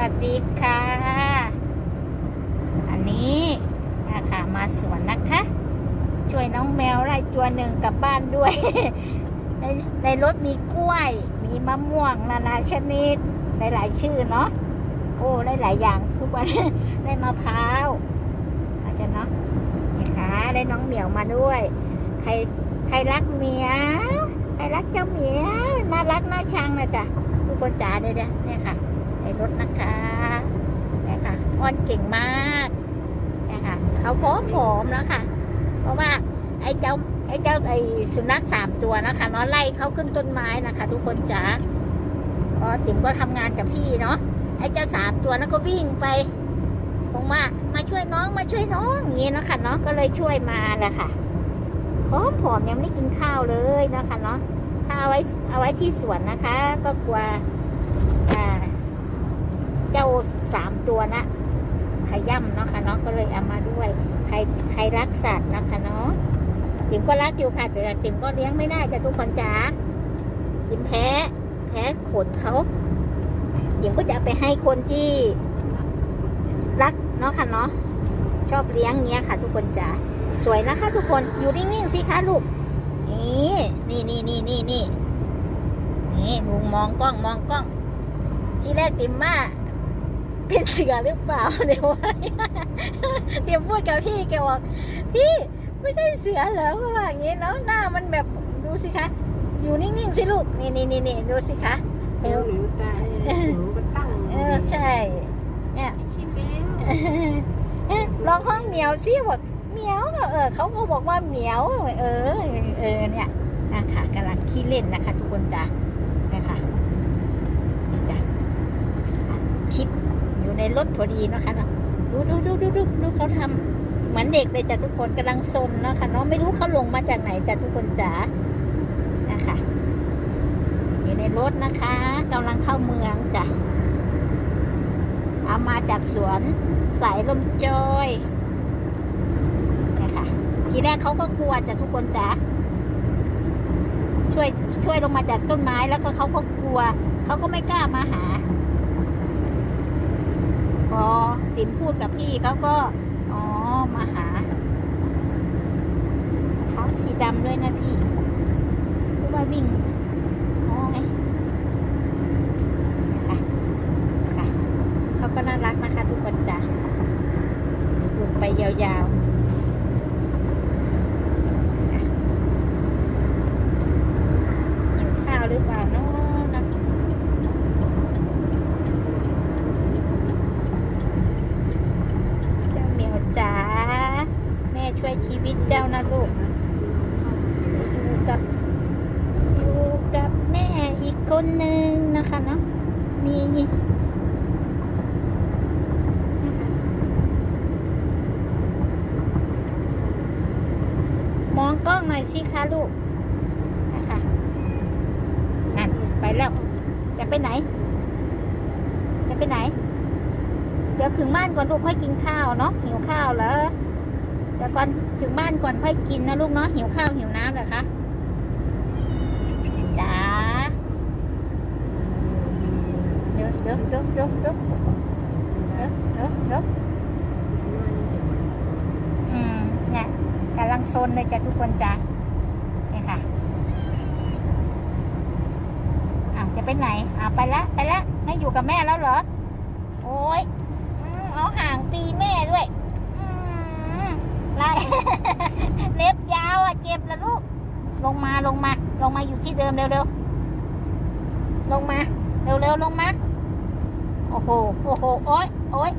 วัสดีค่ะ อันนี้นะคะมาสวนนะคะ ช่วยน้องแมวไล่ตัวหนึ่งกลับบ้านด้วย ในในรถมีกล้วย มีมะม่วงนานาชนิดหลายๆชื่อเนาะโอ้ได้หลายอย่างทุกวันได้มะพร้าวอาจจะเนาะนี่ค่ะได้น้องเหมียวมาด้วย ใครใครรักเหมียวใครรักเจ้าเหมียวน่ารักน่าชังนะจ๊ะทุกคนจ๋าเดี๋ยวๆเนี่ยค่ะใน รถนะคะนี่ค่ะอ้อนเก่งมากนี่ค่ะเขาพร้อมผอมแล้วค่ะ เพราะว่าไอ้เจ้าไอ้เจ้าไอ้สุนัขสามตัวนะคะเนาะไล่เขาขึ้นต้นไม้นะคะ ทุกคนจ๋าพอติ๋มก็ทำงานกับพี่เนาะไอ้เจ้าสามตัวนั้นก็วิ่งไปคงว่ามาช่วยน้องมาช่วยน้องอย่างนี้นะคะเนาะก็เลยช่วยมาแหละค่ะพร้อมผอมยังไม่ได้กินข้าวเลยนะคะเนาะถ้าเอาไว้เอาไว้ที่สวนนะคะ ก็กลัวอ่า สามตัวนะขย่ำเนาะค่ะเนาะก็เลยเอามาด้วย ใครใครรักสัตว์นะคะเนาะติ๋มก็รักอยู่ค่ะแต่ติ๋มก็เลี้ยงไม่ได้จ้ะทุกคนจ๋าติ๋มแพ้ แพ้ขนเขาติ๋มก็จะไปให้คนที่รักเนาะค่ะเนาะชอบเลี้ยงเงี้ยค่ะ ทุกคนจ๋าสวยนะคะ ทุกคนอยู่นิ่งๆสิคะลูกนี่นี่นี่นี่นี่นี่นี่ลุงมองกล้องมองกล้อง ที่แรกติมว่า เป็นเสือหรือเปล่าเดี๋ยวว่าเดี๋ยวพูดกับพี่แกบอกพี่ไม่ใช่เสือเหรอเพราะว่าอย่างนี้แล้วหน้ามันแบบดูสิคะอยู่นิ่งๆสิลูกนี่นี่นี่นี่ดูสิคะแมวหรือตาหนูก็ตั้งเออใช่เนี่ยไม่ใช่แมวเอ๊ะลองห้องเหมียวสิบอกเหมียวก็เออเขาก็บอกว่าเหมียวเออเออเนี่ยอะค่ะกำลังขี้เล่นนะคะ ทุกคนจ้ะนะคะนี่จ้ะอะคลิปอยู่ใน รถพอดีนะคะเนาะดูดูดูดูดูดูเขาทำเหมือนเด็กเลยจ้ะทุกคนกำลังซนเนาะค่ะเนาะไม่รู้เขาลงมาจากไหนจ้ะทุกคนจ๋านะคะอยู่ในรถนะคะกำลังเข้าเมืองจ้ะเอามาจากสวนสายลมจอยนะคะทีแรกเขาก็กลัวจ้ะทุกคนจ๋าช่วยช่วยลงมาจากต้นไม้แล้วก็เขาก็กลัวเขาก็ไม่กล้ามาหา พอติ๋มพูดกับพี่เขาก็ อ๋อ มาหาเขาสีดำด้วยนะพี่รู้ว่าวิ่งโอ้ยนะคะค่ะเขาก็น่ารักนะคะทุกคนจ้ะไปยาวๆค่ะหิวข้าวหรือเปล่าเนาะนะเจ้าเหมียวจ๋า แม่ช่วยชีวิตเจ้านะลูก อยู่กับ อยู่กับแม่อีกค นหนึ่งนะคะเนาะมีมองกล้องหน่อยสิคะลูกนะคะนั่นไปแล้ว จะไปไหน จะไปไหน เดี๋ยวถึงบ้านก่อนลูกค่อยกินข้าวเนาะหิวข้าวเหรอเดี๋ยวก่อนถึงบ้านก่อนค่อยกินนะลูกเนาะหิวข้าวหิวน้ำเหรอคะจ๋าเดี๋ยวเดี๋ยวเดี๋ยวเดี๋ยวเดี๋ยวเดี๋ยวเดี๋ยวเดี๋ยวอืมเนี่ยกำลังโซนเลยจ้ะทุกคนจ้ะเนี่ยค่ะอะจะไปไหนอะไปละไปละไม่อยู่กับแม่แล้วเหรอ โอ้ยอืมเอาห่างตีแม่ด้วยอืมไล่เล็บยาวอะเจ็บละลูก ลงมาลงมา ลงมาอยู่ที่เดิมเร็วๆลงมา เร็วๆลงมา โอ้โห โอ้โห โอ้ยโอ้ย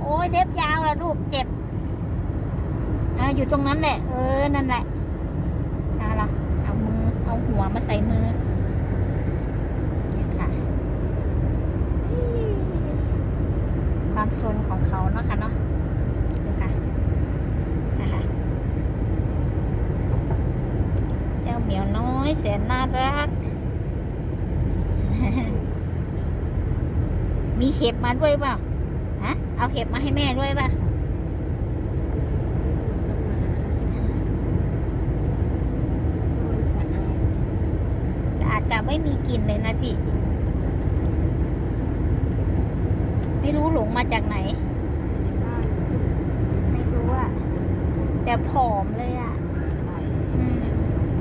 โอ้ยเล็บยาวละลูกเจ็บอ่าอยู่ตรงนั้นแหละ เออ นั่นแหละเอาละเอามือ เอาหัวมาใส่มือเนี่ยค่ะ ความซนของเขาเนาะค่ะเนาะนี่ค่ะนะคะเจ้าเหมียวน้อยแสนน่ารัก มีเห็บมาด้วยเปล่าฮะ เอาเห็บมาให้แม่ด้วยป่ะสะอาดแต่ไม่มีกลิ่นเลยนะพี่รู้หลงมาจากไหน ไม่รู้อะแต่ผอมเลยอะอืม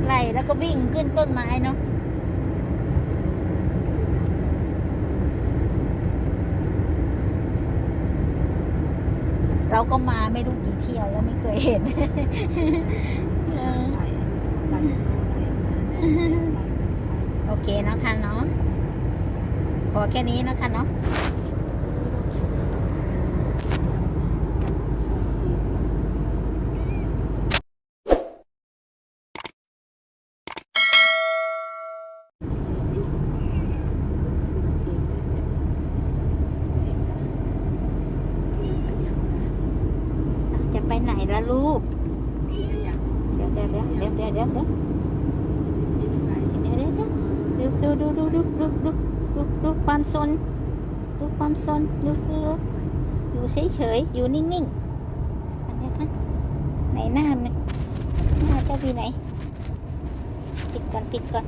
ไล่แล้วก็วิ่งขึ้นต้นไม้เนาะ เราก็มาไม่รู้กี่เที่ยวแล้วไม่เคยเห็นโอเคเนาะคะเนาะพอแค่นี้นะคะเนาะไปไหนล่ะลูก เดี๋ยวเดี๋ยวเดี๋ยวเดี๋ยวเดี๋ยวเดี๋ยวเดี๋ยวดูดูดูดูดูดูดูดูความซนดูความซนดูดูอยู่เฉยเฉยๆอยู่นิ่งๆอันนี้คะไหนหน้ามันหน้าเจ้าพี่ไหน ปิดก่อนปิดก่อน